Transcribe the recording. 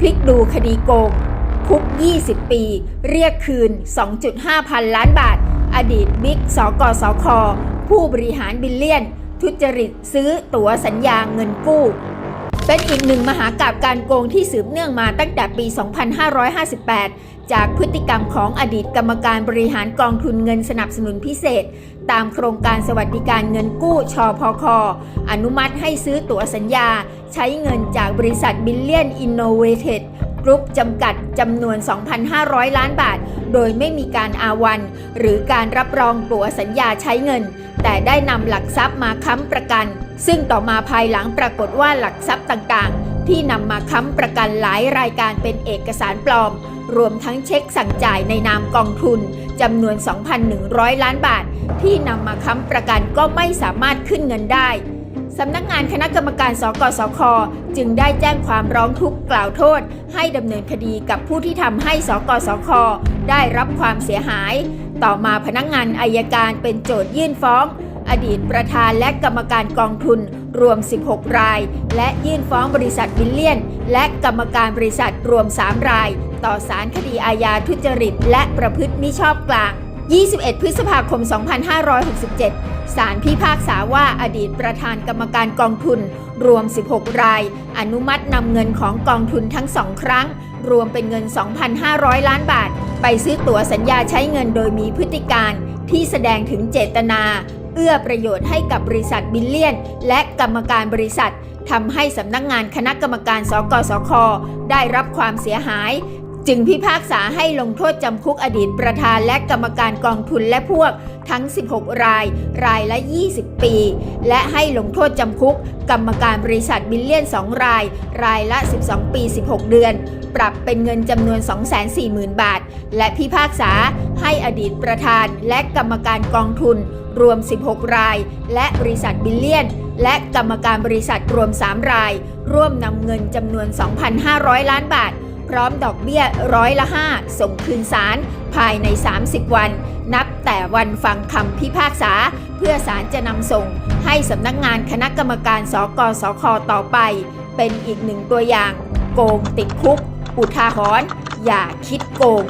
พลิกดูคดีโกง คุก 20 ปี เรียกคืน 2.5 พันล้านบาท อดีตบิ๊กสกสค ผู้บริหารบิลเลียน ทุจริตซื้อตั๋วสัญญาเงินกู้เป็นอีกหนึ่งมหากาบการโกงที่สืบเนื่องมาตั้งแต่ปี 2558 จากพฤติกรรมของอดีตกรรมการบริหารกองทุนเงินสนับสนุนพิเศษ ตามโครงการสวัสดิการเงินกู้ชอพคอนุมัติให้ซื้อตั๋วสัญญา ใช้เงินจากบริษัทบิลเลียนอินโนเวเต็ดกรุ๊ปจำกัดจำนวน 2,500 ล้านบาท โดยไม่มีการอาวัน หรือการรับรองตัวสัญญาใช้เงิน แต่ได้นำหลักทรัพย์มาค้ำประกัน ซึ่งต่อมาภายหลังปรากฏว่าหลักทรัพย์ต่างๆ ที่นำมาค้ำประกันหลายรายการเป็นเอกสารปลอม รวมทั้งเช็คสั่งจ่ายในนามกองทุนจำนวน 2,100 ล้านบาท ที่นำมาค้ำประกันก็ไม่สามารถขึ้นเงินได้ สำนักงานคณะกรรมการสกสค จึงได้แจ้งความร้องทุกข์กล่าวโทษ ให้ดำเนินคดีกับผู้ที่ทำให้สกสค ได้รับความเสียหาย ต่อมาพนักงานอายการเป็นโจทยื่นฟ้อง อดีตประธานและกรรมการกองทุนรวม 16 ราย และยื่นฟ้องบริษัทบิลเลียน และกรรมการบริษัทรวม 3 ราย ต่อสารคดีอาญาทุจริต และประพฤติมิชอบกลาง 21 พฤษภาคม 2567 ศาลพิพากษาว่าอดีตประธานกรรมการกองทุน รวม 16 ราย อนุมัตินำเงินของกองทุนทั้งสองครั้ง รวมเป็นเงิน 2,500 ล้านบาท ไปซื้อตั๋วสัญญาใช้เงินโดยมีพฤติการที่แสดงถึงเจตนา เอื้อประโยชน์ให้กับบริษัทบิลเลียน และกรรมการบริษัททำให้สำนักงานคณะกรรมการสกสคได้รับความเสียหาย จึงพิพากษาให้ลงโทษจำคุกอดีตประธานและกรรมการกองทุนและพวกทั้ง 16 ราย รายละ 20 ปี และให้ลงโทษจำคุก กรรมการบริษัทบิลเลียน 2 ราย รายละ 12 ปี 16 เดือน ปรับเป็นเงินจำนวน 240,000 บาท และพิพากษาให้อดีตประธานและกรรมการกองทุน รวม 16 ราย และบริษัทบิลเลียน และกรรมการบริษัทรวม 3 ราย ร่วมนำเงินจำนวน 2,500 ล้านบาท พร้อมดอกเบี้ยร้อยละ 5 ส่งคืนศาลภายใน 30 วัน นับแต่วันฟังคำพิพากษา เพื่อศาลจะนำส่ง ให้สำนักงานคณะกรรมการสกสคต่อไป เป็นอีกหนึ่งตัวอย่าง โกงติดคุก อุทาหรณ์อย่าคิดโกง